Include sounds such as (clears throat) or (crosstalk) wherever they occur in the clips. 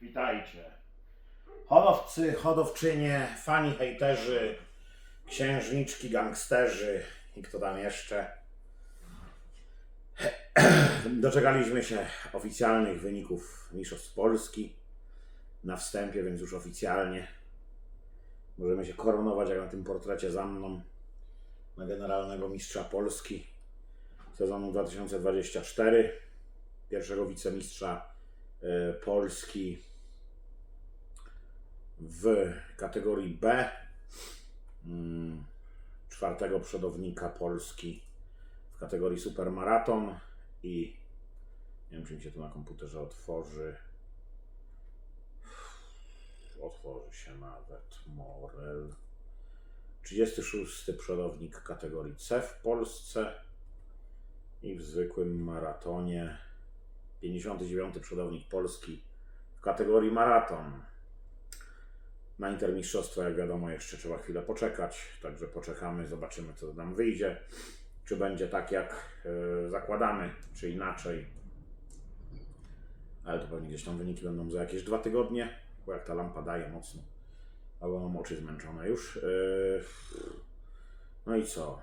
Witajcie. Hodowcy, hodowczynie, fani, hejterzy, księżniczki, gangsterzy i kto tam jeszcze. Doczekaliśmy się oficjalnych wyników Mistrzostw Polski na wstępie, więc już oficjalnie możemy się koronować, jak na tym portrecie za mną, na generalnego mistrza Polski sezonu 2024, pierwszego wicemistrza e, Polski w kategorii B, mm, czwartego przodownika Polski w kategorii supermaraton i nie wiem, czy mi się to na komputerze otworzy. Otworzy się nawet Morel. 36 przodownik kategorii C w Polsce i w zwykłym maratonie 59 przodownik Polski w kategorii maraton. Na intermistrzostwo, jak wiadomo, jeszcze trzeba chwilę poczekać, także poczekamy, zobaczymy co nam wyjdzie. Czy będzie tak jak e, zakładamy, czy inaczej. Ale to pewnie gdzieś tam wyniki będą za jakieś dwa tygodnie, bo jak ta lampa daje mocno, albo mam oczy zmęczone już. E, no i co?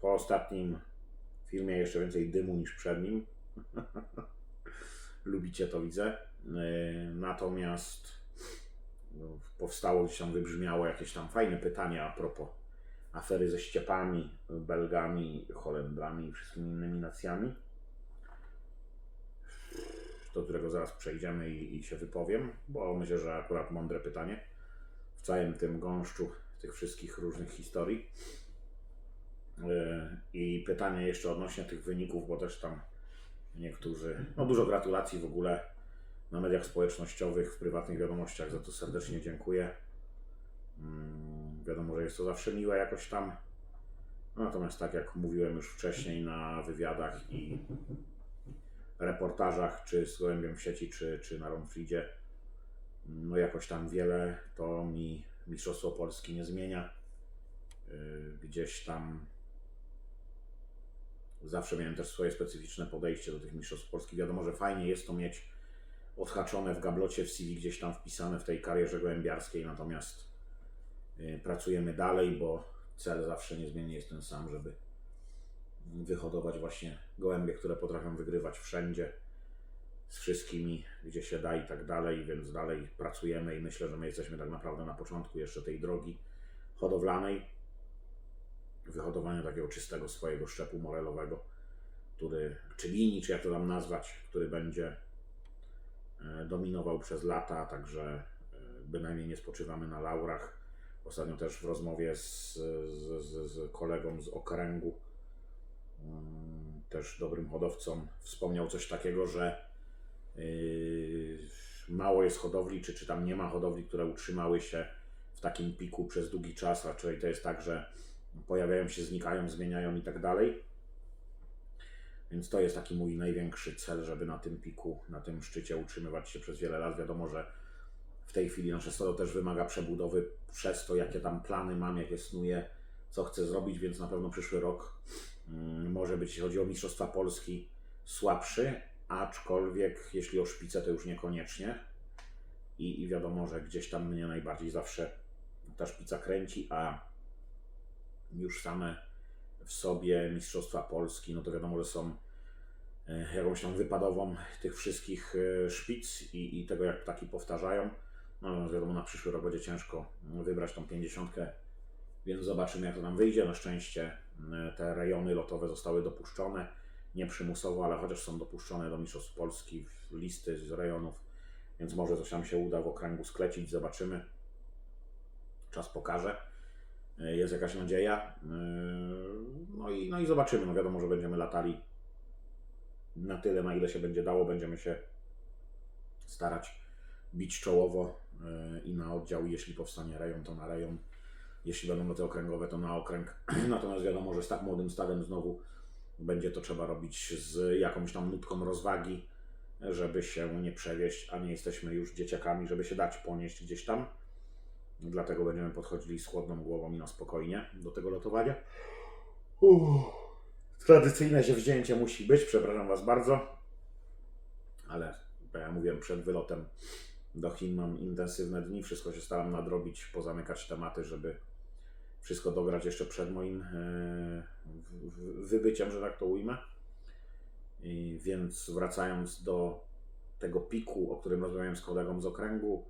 Po ostatnim filmie jeszcze więcej dymu niż przed nim. (laughs) Lubicie to, widzę. Yy, Natomiast no, powstało gdzieś tam, wybrzmiało jakieś tam fajne pytania a propos afery ze ściepami, Belgami, Holendrami i wszystkimi innymi nacjami, do którego zaraz przejdziemy i, i się wypowiem, bo myślę, że akurat mądre pytanie w całym tym gąszczu tych wszystkich różnych historii. Yy, I pytanie jeszcze odnośnie tych wyników, bo też tam niektórzy, no dużo gratulacji w ogóle na mediach społecznościowych, w prywatnych wiadomościach, za to serdecznie dziękuję. Mm, Wiadomo, że jest to zawsze miłe jakoś tam. Natomiast tak jak mówiłem już wcześniej na wywiadach i reportażach, czy z Gołębiem w sieci, czy, czy na Romfridzie, no jakoś tam wiele to mi Mistrzostwo Polski nie zmienia. Yy, Gdzieś tam Zawsze miałem też swoje specyficzne podejście do tych mistrzostw Polski. Wiadomo, że fajnie jest to mieć odhaczone w gablocie w CV, gdzieś tam wpisane w tej karierze gołębiarskiej, natomiast y, pracujemy dalej, bo cel zawsze niezmiennie jest ten sam, żeby wyhodować właśnie gołębie, które potrafią wygrywać wszędzie, z wszystkimi, gdzie się da i tak dalej, więc dalej pracujemy i myślę, że my jesteśmy tak naprawdę na początku jeszcze tej drogi hodowlanej wyhodowania takiego czystego swojego szczepu morelowego, który, czy linii, czy jak to tam nazwać, który będzie e, dominował przez lata, także e, bynajmniej nie spoczywamy na laurach. Ostatnio też w rozmowie z, z, z, kolegą z okręgu, mm, też dobrym hodowcą, wspomniał coś takiego, że yy, mało jest hodowli, czy, czy tam nie ma hodowli, które utrzymały się w takim piku przez długi czas, raczej to jest tak, że pojawiają się, znikają, zmieniają i tak dalej. Więc to jest taki mój największy cel, żeby na tym piku, na tym szczycie utrzymywać się przez wiele lat. Wiadomo, że w tej chwili nasze stado też wymaga przebudowy przez to, jakie tam plany mam, jakie snuję, co chcę zrobić, więc na pewno przyszły rok mm, może być, jeśli chodzi o Mistrzostwa Polski, słabszy, aczkolwiek jeśli o szpicę, to już niekoniecznie. I, I wiadomo, że gdzieś tam mnie najbardziej zawsze ta szpica kręci, a już same w sobie Mistrzostwa Polski, no to wiadomo, że są e, jakąś tam wypadową tych wszystkich e, szpic i, i tego, jak ptaki powtarzają. No więc wiadomo, na przyszły rok będzie ciężko wybrać tą pięćdziesiątkę, więc zobaczymy, jak to nam wyjdzie. Na szczęście e, te rejony lotowe zostały dopuszczone, nie przymusowo, ale chociaż są dopuszczone do Mistrzostw Polski w listy z rejonów, więc może coś nam się uda w okręgu sklecić, zobaczymy. Czas pokaże jest jakaś nadzieja. Yy, No i, no i zobaczymy. No wiadomo, że będziemy latali na tyle, na ile się będzie dało. Będziemy się starać bić czołowo yy, i na oddział. Jeśli powstanie rejon, to na rejon. Jeśli będą loty okręgowe, to na okręg. (clears throat) Natomiast wiadomo, że z tak młodym stadem znowu będzie to trzeba robić z jakąś tam nutką rozwagi, żeby się nie przewieźć, a nie jesteśmy już dzieciakami, żeby się dać ponieść gdzieś tam. Dlatego będziemy podchodzili z chłodną głową i na spokojnie do tego lotowania. Uff. Tradycyjne się wzięcie musi być, przepraszam Was bardzo. ale jak mówiłem, przed wylotem do Chin mam intensywne dni, wszystko się staram nadrobić, pozamykać tematy, żeby wszystko dograć jeszcze przed moim e, wybyciem, że tak to ujmę. I więc wracając do tego piku, o którym rozmawiałem z kolegą z okręgu,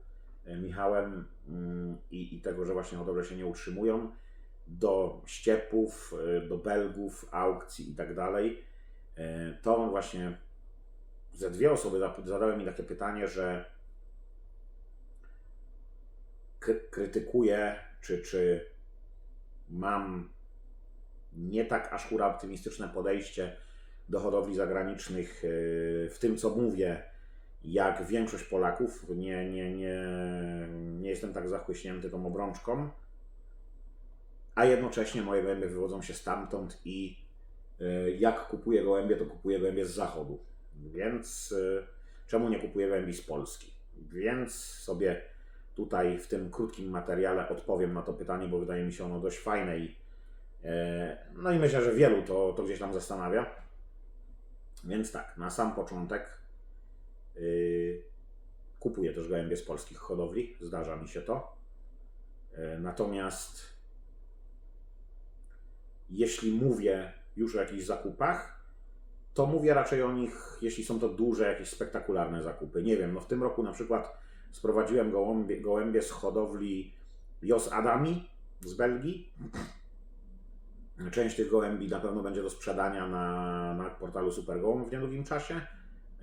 Michałem, mm, i, i tego, że właśnie hodowle się nie utrzymują, do ściepów, e, do belgów, aukcji i tak dalej, e, to właśnie ze dwie osoby zadały mi takie pytanie, że kry- krytykuję, czy, czy mam nie tak aż hura optymistyczne podejście do hodowli zagranicznych w tym, co mówię, jak większość Polaków. Nie, nie, nie, nie jestem tak zachłyśnięty tą obrączką, a jednocześnie moje gołębie wywodzą się stamtąd i yy, jak kupuję gołębie, to kupuję gołębie z zachodu. Więc yy, czemu nie kupuję gołębi z Polski? Więc sobie tutaj w tym krótkim materiale odpowiem na to pytanie, bo wydaje mi się ono dość fajne i e, no i myślę, że wielu to, to gdzieś tam zastanawia. Więc tak, na sam początek kupuję też gołębie z polskich hodowli, zdarza mi się to. E, Natomiast jeśli mówię już o jakichś zakupach, to mówię raczej o nich, jeśli są to duże, jakieś spektakularne zakupy. Nie wiem, no w tym roku na przykład sprowadziłem gołębie, gołębie z hodowli Jos Adami z Belgii. Część tych gołębi na pewno będzie do sprzedania na, na portalu Supergołąb w niedługim czasie.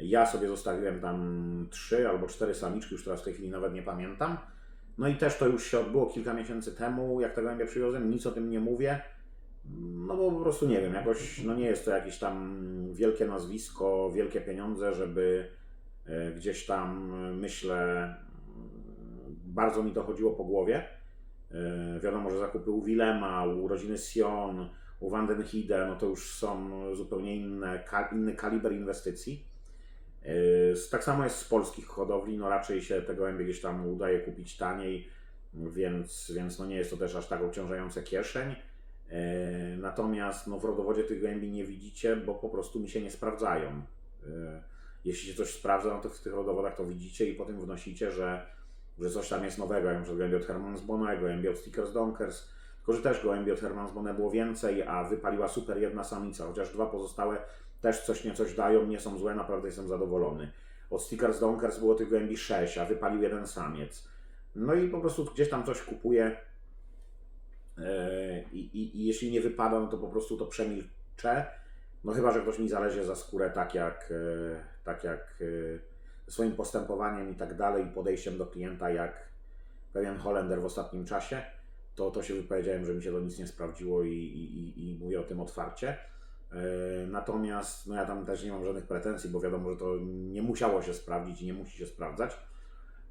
Ja sobie zostawiłem tam trzy albo cztery samiczki, już teraz w tej chwili nawet nie pamiętam. No i też to już się odbyło kilka miesięcy temu, jak te gołębie przywiozłem, nic o tym nie mówię. No bo po prostu nie wiem, jakoś no nie jest to jakieś tam wielkie nazwisko, wielkie pieniądze, żeby e, gdzieś tam e, myślę, mm, bardzo mi to chodziło po głowie. E, Wiadomo, że zakupy u Wilema, u rodziny Sion, u Van den Hide, no to już są zupełnie inne, inny kaliber inwestycji. E, Tak samo jest z polskich hodowli, no raczej się te gołębie gdzieś tam udaje kupić taniej, więc, więc no nie jest to też aż tak obciążające kieszeń. E, Natomiast no, w rodowodzie tych gołębi nie widzicie, bo po prostu mi się nie sprawdzają. E, Jeśli się coś sprawdza, no to w tych rodowodach to widzicie i potem wnosicie, że, że coś tam jest nowego. Ja muszę gołębie od Hermansbona, gołębie od Stickers Donkers, tylko że też gołębi od Hermansbona było więcej, a wypaliła super jedna samica, chociaż dwa pozostałe też coś nie coś dają, nie są złe, naprawdę jestem zadowolony. Od Stickers Donkers było tych gołębi 6, a wypalił jeden samiec. No i po prostu gdzieś tam coś kupuję, E, I, i, I jeśli nie wypada, no to po prostu to przemilczę. No chyba, że ktoś mi zależy za skórę tak jak, e, tak jak e, swoim postępowaniem i tak dalej, podejściem do klienta jak pewien Holender w ostatnim czasie, to, to się wypowiedziałem, że mi się to nic nie sprawdziło i, i- i mówię o tym otwarcie. E, Natomiast no ja tam też nie mam żadnych pretensji, bo wiadomo, że to nie musiało się sprawdzić i nie musi się sprawdzać.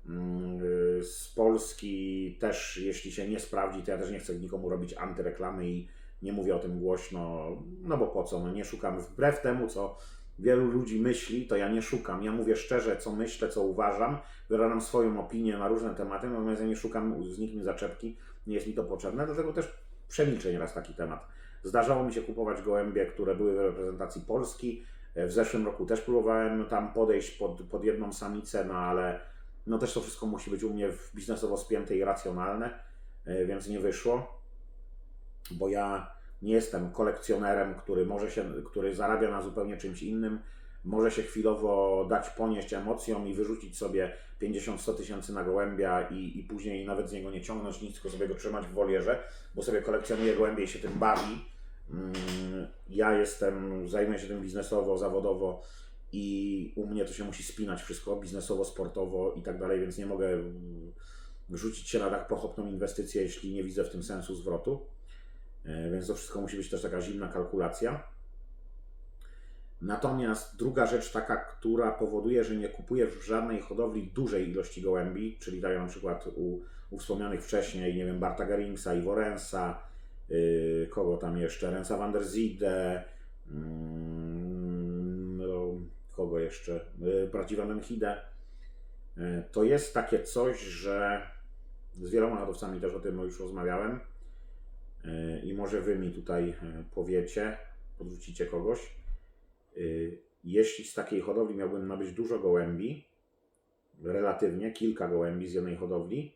Mm, y, Z Polski też, jeśli się nie sprawdzi, to ja też nie chcę nikomu robić antyreklamy i nie mówię o tym głośno, no bo po co? No nie szukam, wbrew temu, co wielu ludzi myśli, to ja nie szukam. Ja mówię szczerze, co myślę, co uważam, wyrażam swoją opinię na różne tematy, natomiast ja nie szukam z nikim zaczepki, nie jest mi to potrzebne, dlatego też przemilczę nieraz taki temat. Zdarzało mi się kupować gołębie, które były w reprezentacji Polski. W zeszłym roku też próbowałem tam podejść pod, pod jedną samicę, no ale no też to wszystko musi być u mnie biznesowo spięte i racjonalne, e, więc nie wyszło, bo ja nie jestem kolekcjonerem, który może się, który zarabia na zupełnie czymś innym, może się chwilowo dać ponieść emocjom i wyrzucić sobie 50-100 tysięcy na gołębia i, i później nawet z niego nie ciągnąć nic, tylko sobie go trzymać w wolierze, bo sobie kolekcjonuje gołębie i się tym bawi. Mm, Ja jestem, zajmuję się tym biznesowo, zawodowo i u mnie to się musi spinać wszystko biznesowo, sportowo i tak dalej, więc nie mogę rzucić się na tak pochopną inwestycję, jeśli nie widzę w tym sensu zwrotu. E, Więc to wszystko musi być też taka zimna kalkulacja. Natomiast druga rzecz taka, która powoduje, że nie kupuję w żadnej hodowli dużej ilości gołębi, czyli tak jak na przykład u, u wspomnianych wcześniej, nie wiem, Barta Garingsa, Iwo Rensa, yy, kogo tam jeszcze, Rensa van der Zide, mm, no, kogo jeszcze, yy, braci yy, to jest takie coś, że z wieloma hodowcami też o tym już rozmawiałem yy, i może Wy mi tutaj yy, powiecie, podrzucicie kogoś, Yy, jeśli z takiej hodowli miałbym nabyć dużo gołębi, relatywnie kilka gołębi z jednej hodowli,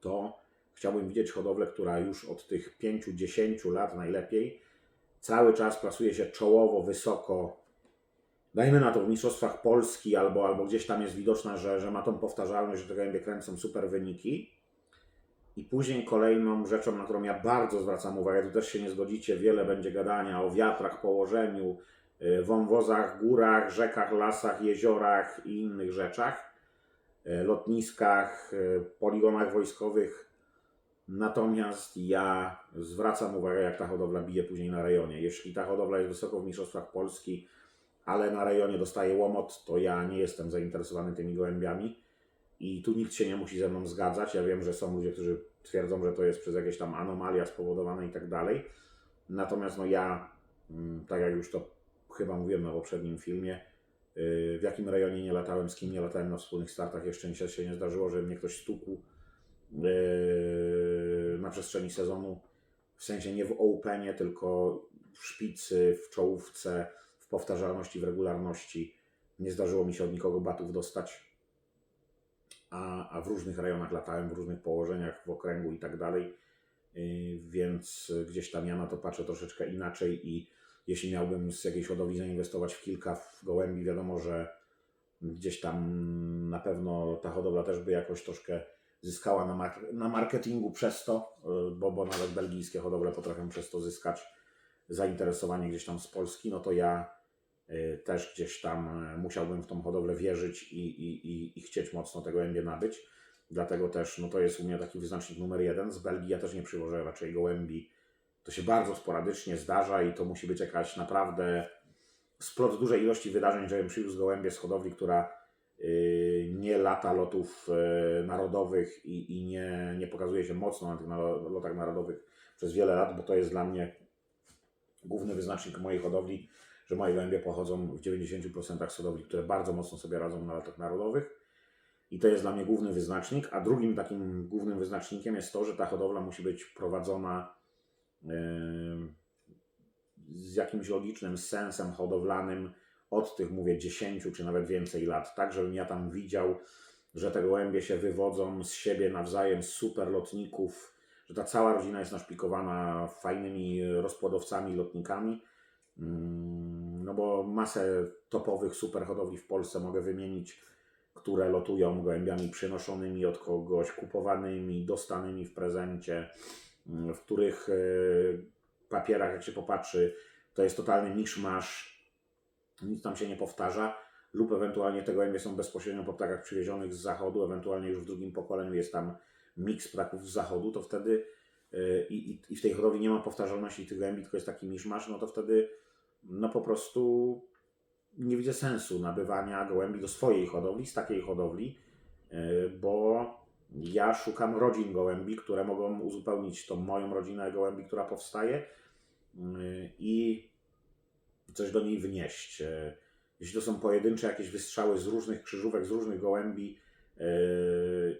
to chciałbym widzieć hodowlę, która już od tych 5-10 lat najlepiej cały czas plasuje się czołowo, wysoko. Dajmy na to w Mistrzostwach Polski albo, albo gdzieś tam jest widoczna, że, że ma tą powtarzalność, że te gołębie kręcą super wyniki. I później kolejną rzeczą, na którą ja bardzo zwracam uwagę, tu też się nie zgodzicie, wiele będzie gadania o wiatrach, położeniu, y, wąwozach, górach, rzekach, lasach, jeziorach i innych rzeczach, y, lotniskach, y, poligonach wojskowych. Natomiast ja zwracam uwagę, jak ta hodowla bije później na rejonie. Jeśli ta hodowla jest wysoko w Mistrzostwach Polski, ale na rejonie dostaje łomot, to ja nie jestem zainteresowany tymi gołębiami. I tu nikt się nie musi ze mną zgadzać. Ja wiem, że są ludzie, którzy twierdzą, że to jest przez jakieś tam anomalia spowodowane i tak dalej. Natomiast no ja, mm, tak jak już to chyba mówiłem na poprzednim filmie, yy, w jakim rejonie nie latałem, z kim nie latałem na wspólnych startach, jeszcze nic się nie zdarzyło, że mnie ktoś stukł yy, na przestrzeni sezonu. W sensie nie w openie, tylko w szpicy, w czołówce, w powtarzalności, w regularności. Nie zdarzyło mi się od nikogo batów dostać a, a w różnych rejonach latałem, w różnych położeniach w okręgu i tak dalej, Yy, więc gdzieś tam ja na to patrzę troszeczkę inaczej i jeśli miałbym z jakiejś hodowli zainwestować w kilka w gołębi, wiadomo, że gdzieś tam na pewno ta hodowla też by jakoś troszkę zyskała na, mar- na marketingu przez to, yy, bo, bo nawet belgijskie hodowle potrafią przez to zyskać zainteresowanie gdzieś tam z Polski, no to ja y, też gdzieś tam y, musiałbym w tą hodowlę wierzyć i, i, i, i chcieć mocno tego gołębie nabyć. Dlatego też no to jest u mnie taki wyznacznik numer jeden. Z Belgii ja też nie przywożę raczej gołębi. To się bardzo sporadycznie zdarza i to musi być jakaś naprawdę splot dużej ilości wydarzeń, żebym przywiózł gołębie z hodowli, która y, nie lata lotów y, narodowych i, i nie, nie pokazuje się mocno na tych nalo- lotach narodowych przez wiele lat, bo to jest dla mnie główny wyznacznik mojej hodowli, że moje gołębie pochodzą w 90% z hodowli, które bardzo mocno sobie radzą na latach narodowych. I to jest dla mnie główny wyznacznik. A drugim takim głównym wyznacznikiem jest to, że ta hodowla musi być prowadzona z jakimś logicznym sensem hodowlanym od tych, mówię, 10 czy nawet więcej lat, tak żebym ja tam widział, że te gołębie się wywodzą z siebie nawzajem, z super lotników, że ta cała rodzina jest naszpikowana fajnymi rozpłodowcami, lotnikami. Mm, No bo masę topowych super hodowli w Polsce mogę wymienić, które lotują gołębiami przynoszonymi od kogoś, kupowanymi, dostanymi w prezencie, mm, w których e, papierach, jak się popatrzy, to jest totalny miszmasz, nic tam się nie powtarza, lub ewentualnie te gołębie są bezpośrednio po ptakach przywiezionych z zachodu, ewentualnie już w drugim pokoleniu jest tam miks ptaków z zachodu, to wtedy yy, i, i- i w tej hodowli nie ma powtarzalności tych gołębi, tylko jest taki miszmasz, no to wtedy no po prostu nie widzę sensu nabywania gołębi do swojej hodowli, z takiej hodowli, yy, bo ja szukam rodzin gołębi, które mogą uzupełnić tą moją rodzinę gołębi, która powstaje yy, i coś do niej wnieść. Yy, Jeśli to są pojedyncze jakieś wystrzały z różnych krzyżówek, z różnych gołębi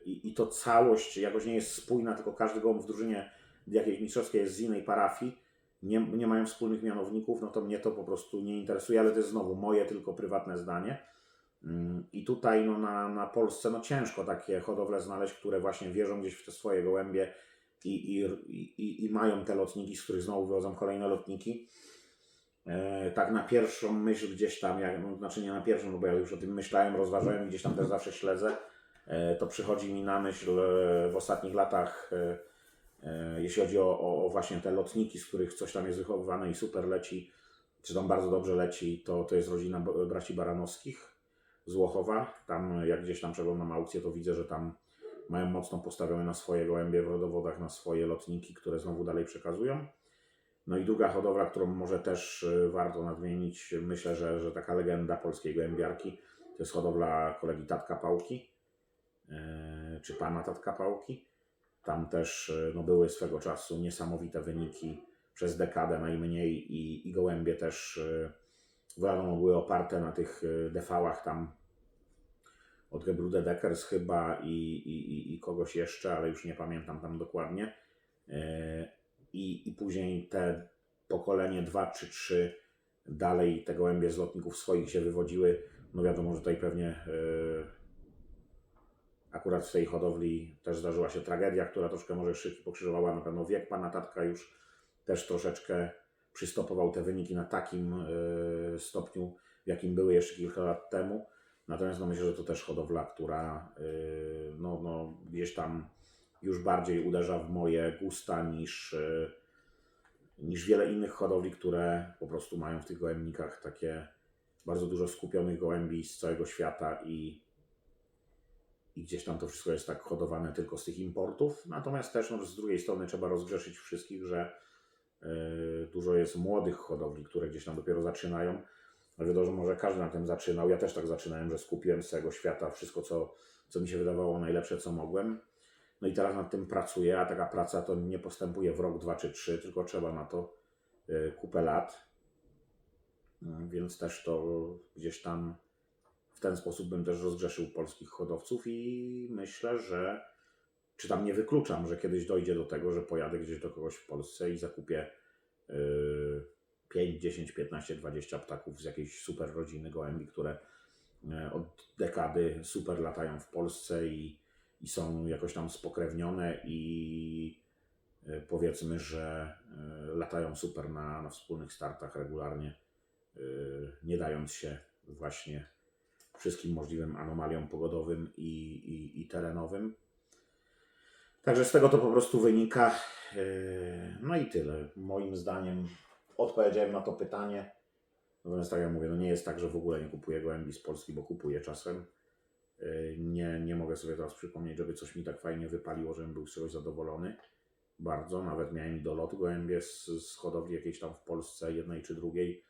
i, i to całość jakoś nie jest spójna, tylko każdy gołąb w drużynie jakiejś mistrzowskiej jest z innej parafii, nie, nie mają wspólnych mianowników, no to mnie to po prostu nie interesuje, ale to jest znowu moje tylko prywatne zdanie. Mm, I tutaj no, na, na Polsce no, ciężko takie hodowle znaleźć, które właśnie wierzą gdzieś w te swoje gołębie i, i, i, i mają te lotniki, z których znowu wychodzą kolejne lotniki. E, tak na pierwszą myśl gdzieś tam, jak, no, znaczy nie na pierwszą, no bo ja już o tym myślałem, rozważałem gdzieś tam też zawsze śledzę, e, to przychodzi mi na myśl e, w ostatnich latach, e, jeśli chodzi o, o, właśnie te lotniki, z których coś tam jest wychowywane i super leci, czy tam bardzo dobrze leci, to, to jest rodzina braci Baranowskich z Łochowa. Tam jak gdzieś tam przeglądam aukcję, to widzę, że tam mają mocno postawione na swoje gołębie w rodowodach, na swoje lotniki, które znowu dalej przekazują. No i druga hodowla, którą może też y, warto nadmienić, myślę, że, że taka legenda polskiej gołębiarki, to jest hodowla kolegi Tatka Pałki, e, czy pana Tatka Pałki. Tam też y, no, były swego czasu niesamowite wyniki przez dekadę najmniej i, i gołębie też y, wiadomo były oparte na tych y, defałach tam od Gebrude Deckers chyba i, i, i- kogoś jeszcze, ale już nie pamiętam tam dokładnie. E, I, I później te pokolenie 2 czy 3 dalej te gołębie z lotników swoich się wywodziły. No wiadomo, że tutaj pewnie akurat w tej hodowli też zdarzyła się tragedia, która troszkę może szyki pokrzyżowała. Na pewno wiek pana tatka już też troszeczkę przystopował te wyniki na takim yy, stopniu, w jakim były jeszcze kilka lat temu. Natomiast no myślę, że to też hodowla, która yy, no, no, gdzieś tam już bardziej uderza w moje gusta niż, yy, niż wiele innych hodowli, które po prostu mają w tych gołębnikach takie bardzo dużo skupionych gołębi z całego świata i, i gdzieś tam to wszystko jest tak hodowane tylko z tych importów. Natomiast też no, z drugiej strony trzeba rozgrzeszyć wszystkich, że yy, dużo jest młodych hodowli, które gdzieś tam dopiero zaczynają. No wiadomo, że może każdy na tym zaczynał. Ja też tak zaczynałem, że skupiłem z całego świata wszystko, co, co mi się wydawało najlepsze, co mogłem. No i teraz nad tym pracuję, a taka praca to nie postępuje w rok, dwa czy trzy, tylko trzeba na to yy, kupę lat. Yy, Więc też to gdzieś tam w ten sposób bym też rozgrzeszył polskich hodowców i myślę, że czy tam nie wykluczam, że kiedyś dojdzie do tego, że pojadę gdzieś do kogoś w Polsce i zakupię yy, 5, 10, 15, 20 ptaków z jakiejś super rodziny gołębi, które e, od dekady super latają w Polsce i, i są jakoś tam spokrewnione i e, powiedzmy, że e, latają super na, na wspólnych startach regularnie, nie dając się właśnie wszystkim możliwym anomaliom pogodowym i, i, i terenowym. Także z tego to po prostu wynika. E, No i tyle. Moim zdaniem odpowiedziałem na to pytanie. Natomiast tak jak mówię, no nie jest tak, że w ogóle nie kupuję gołębi z Polski, bo kupuję czasem. E, Nie, nie mogę sobie teraz przypomnieć, żeby coś mi tak fajnie wypaliło, żebym był z czegoś zadowolony. Bardzo. Nawet miałem do lotu gołębie z, z hodowli jakiejś tam w Polsce, jednej czy drugiej.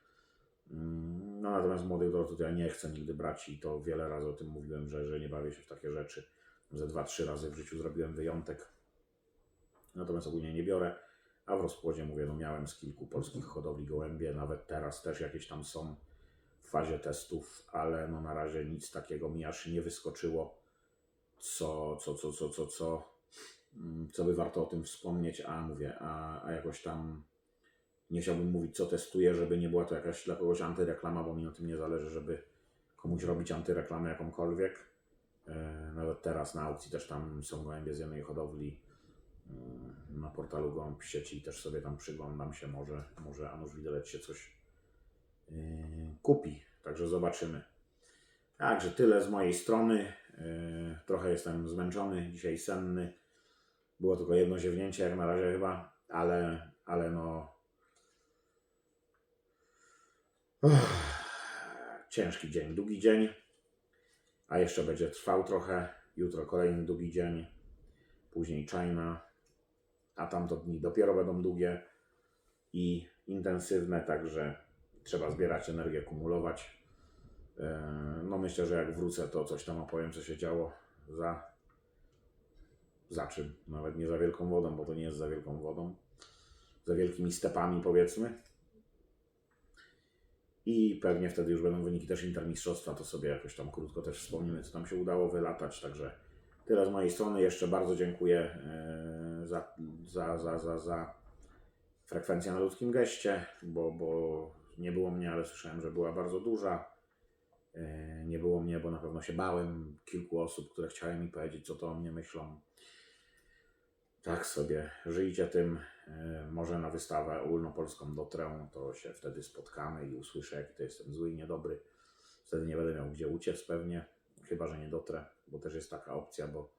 Mm, No natomiast młodych do lotu to ja nie chcę nigdy brać i to wiele razy o tym mówiłem, że, że nie bawię się w takie rzeczy. Ze dwa, trzy razy w życiu zrobiłem wyjątek. Natomiast ogólnie nie biorę. A w rozpłodzie mówię, no miałem z kilku polskich hodowli gołębie, nawet teraz też jakieś tam są w fazie testów, ale no na razie nic takiego mi aż nie wyskoczyło, co, co, co, co, co, co, mm, co by warto o tym wspomnieć, a mówię, a, a jakoś tam nie chciałbym mówić, co testuję, żeby nie była to jakaś dla kogoś antyreklama, bo mi na tym nie zależy, żeby komuś robić antyreklamę jakąkolwiek. E, Nawet teraz na aukcji też tam są gołębie z jednej hodowli mm, na portalu Gołąb sieci też sobie tam przyglądam się, może, może a nuż widelec się coś yy, kupi, także zobaczymy. Także tyle z mojej strony. Yy, trochę jestem zmęczony, dzisiaj senny. Było tylko jedno ziewnięcie jak na razie chyba, ale, ale no Uff, ciężki dzień, długi dzień, a jeszcze będzie trwał trochę. Jutro kolejny długi dzień, później czajna, a tamto dni dopiero będą długie i intensywne, także trzeba zbierać energię, kumulować. Eee, No myślę, że jak wrócę, to coś tam opowiem, co się działo za, za czym. Nawet nie za wielką wodą, bo to nie jest za wielką wodą. Za wielkimi stepami, powiedzmy. I pewnie wtedy już będą wyniki też intermistrzostwa, to sobie jakoś tam krótko też wspomnimy, co tam się udało wylatać. Także tyle z mojej strony. Jeszcze bardzo dziękuję e, za, za, za, za, za frekwencję na ludzkim geście, bo, bo nie było mnie, ale słyszałem, że była bardzo duża. E, Nie było mnie, bo na pewno się bałem kilku osób, które chciały mi powiedzieć, co to o mnie myślą. Tak sobie, żyjcie tym. E, Może na wystawę ogólnopolską dotrę, to się wtedy spotkamy i usłyszę, jaki to jestem zły i niedobry. Wtedy nie będę miał gdzie uciec pewnie, chyba że nie dotrę, bo też jest taka opcja, bo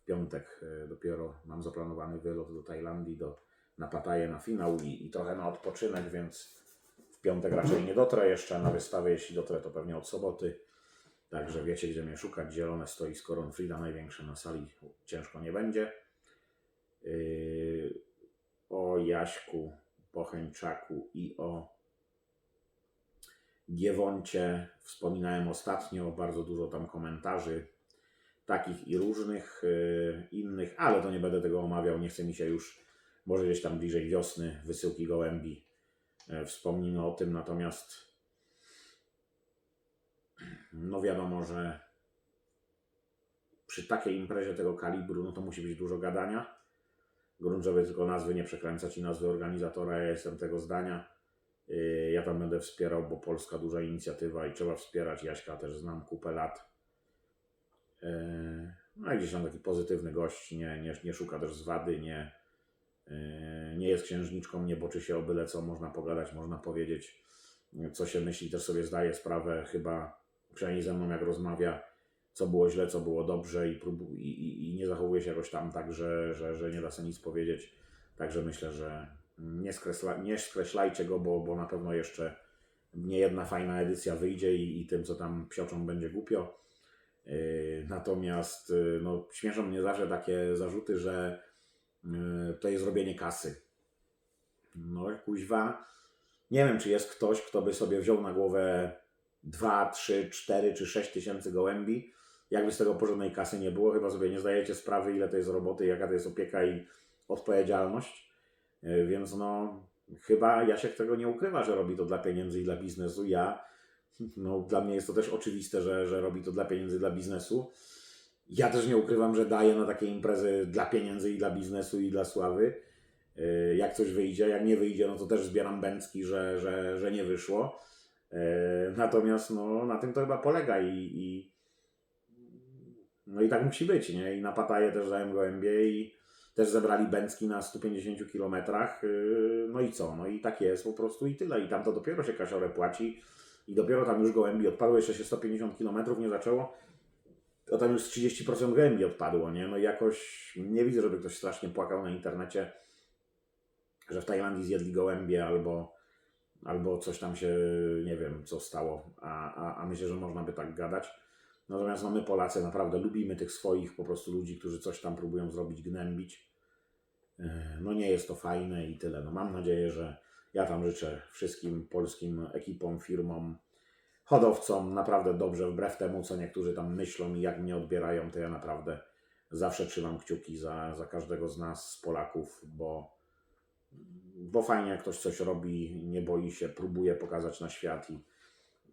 w piątek e, dopiero mam zaplanowany wylot do Tajlandii, do, na Pattaję na finał i, i trochę na odpoczynek, więc w piątek raczej nie dotrę jeszcze na wystawę, jeśli dotrę to pewnie od soboty. Także wiecie, gdzie mnie szukać. Zielone stoisko Ronfrida, największe na sali. Ciężko nie będzie. Yy, o Jaśku Pochęczaku i o Giewoncie wspominałem ostatnio. Bardzo dużo tam komentarzy, takich i różnych yy, innych, ale to nie będę tego omawiał. Nie chce mi się już, może gdzieś tam bliżej wiosny, wysyłki gołębi. Yy, Wspomnimy o tym, natomiast no wiadomo, że przy takiej imprezie tego kalibru, no to musi być dużo gadania. Żeby tylko nazwy nie przekręcać i nazwy organizatora, ja jestem tego zdania. Yy, Ja tam będę wspierał, bo Polska duża inicjatywa i trzeba wspierać. Jaśka też znam kupę lat. Yy, No i gdzieś tam taki pozytywny gość, nie, nie, nie szuka też zwady, nie, yy, nie jest księżniczką, nie boczy się o byle co, można pogadać, można powiedzieć, co się myśli, też sobie zdaje sprawę, chyba przynajmniej ze mną jak rozmawia, co było źle, co było dobrze i, próbu- i, i, i nie zachowuje się jakoś tam tak, że, że, że nie da sobie nic powiedzieć. Także myślę, że nie, skresla, nie skreślajcie go, bo, bo na pewno jeszcze nie jedna fajna edycja wyjdzie i, i tym, co tam psioczą, będzie głupio. Yy, natomiast yy, no, śmieszą mnie zawsze takie zarzuty, że yy, to jest robienie kasy. No kuźwa, nie wiem, czy jest ktoś, kto by sobie wziął na głowę 2, 3, 4 czy 6 tysięcy gołębi. Jakby z tego porządnej kasy nie było, chyba sobie nie zdajecie sprawy, ile to jest roboty, jaka to jest opieka i odpowiedzialność. Yy, Więc no, chyba Jasiek tego nie ukrywa, że robi to dla pieniędzy i dla biznesu. Ja, no dla mnie jest to też oczywiste, że, że robi to dla pieniędzy i dla biznesu. Ja też nie ukrywam, że daję na takie imprezy dla pieniędzy i dla biznesu i dla sławy. Yy, Jak coś wyjdzie, jak nie wyjdzie, no to też zbieram bęcki, że, że, że nie wyszło. Yy, Natomiast no, na tym to chyba polega i, i no i tak musi być, nie? I na Pataje też dałem gołębie i też zebrali bęcki na 150 km. No i co? No i tak jest po prostu i tyle. I tam to dopiero się kasiorę płaci i dopiero tam już gołębi odpadło, jeszcze się 150 km nie zaczęło, to tam już z 30% gołębi odpadło, nie? No i jakoś nie widzę, żeby ktoś strasznie płakał na internecie, że w Tajlandii zjedli gołębie albo, albo coś tam się, nie wiem, co stało, a, a, a myślę, że można by tak gadać. Natomiast no my Polacy naprawdę lubimy tych swoich po prostu ludzi, którzy coś tam próbują zrobić, gnębić. Yy, No nie jest to fajne i tyle. No mam nadzieję, że ja tam życzę wszystkim polskim ekipom, firmom, hodowcom naprawdę dobrze, wbrew temu, co niektórzy tam myślą i jak mnie odbierają, to ja naprawdę zawsze trzymam kciuki za, za każdego z nas, z Polaków, bo, bo fajnie jak ktoś coś robi, nie boi się, próbuje pokazać na świat i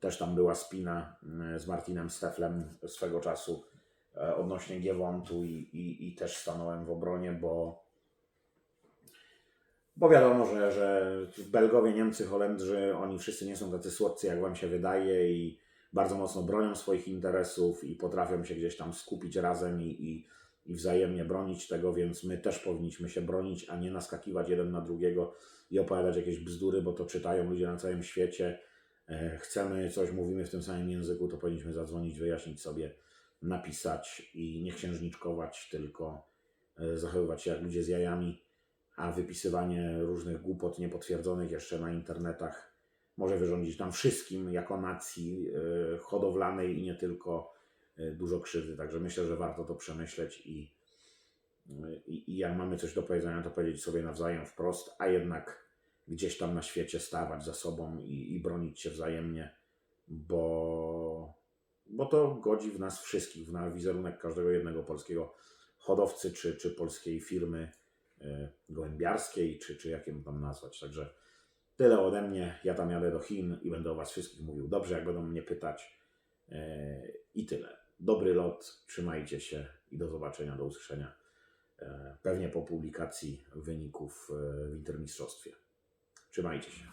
też tam była spina mm, z Martinem Steflem swego czasu e, odnośnie Giewontu i, i, i też stanąłem w obronie, bo bo wiadomo, że, że Belgowie, Niemcy, Holendrzy, oni wszyscy nie są tacy słodcy, jak wam się wydaje i bardzo mocno bronią swoich interesów i potrafią się gdzieś tam skupić razem i, i, i wzajemnie bronić tego, więc my też powinniśmy się bronić, a nie naskakiwać jeden na drugiego i opowiadać jakieś bzdury, bo to czytają ludzie na całym świecie. E, Chcemy coś, mówimy w tym samym języku, to powinniśmy zadzwonić, wyjaśnić sobie, napisać i nie księżniczkować, tylko e, zachowywać się jak ludzie z jajami a wypisywanie różnych głupot niepotwierdzonych jeszcze na internetach może wyrządzić nam wszystkim jako nacji e, hodowlanej i nie tylko dużo krzywdy. Także myślę, że warto to przemyśleć i, i, i jak mamy coś do powiedzenia, to powiedzieć sobie nawzajem wprost, a jednak gdzieś tam na świecie stawać za sobą i, i bronić się wzajemnie, bo, bo to godzi w nas wszystkich, w nasz wizerunek każdego jednego polskiego hodowcy czy, czy polskiej firmy e, gołębiarskiej, czy, czy jak ją tam nazwać. Także tyle ode mnie. Ja tam jadę do Chin i będę o Was wszystkich mówił dobrze, jak będą mnie pytać. E, I tyle. Dobry lot, trzymajcie się i do zobaczenia, do usłyszenia. E, Pewnie po publikacji wyników w Intermistrzostwie. Trzymajcie się.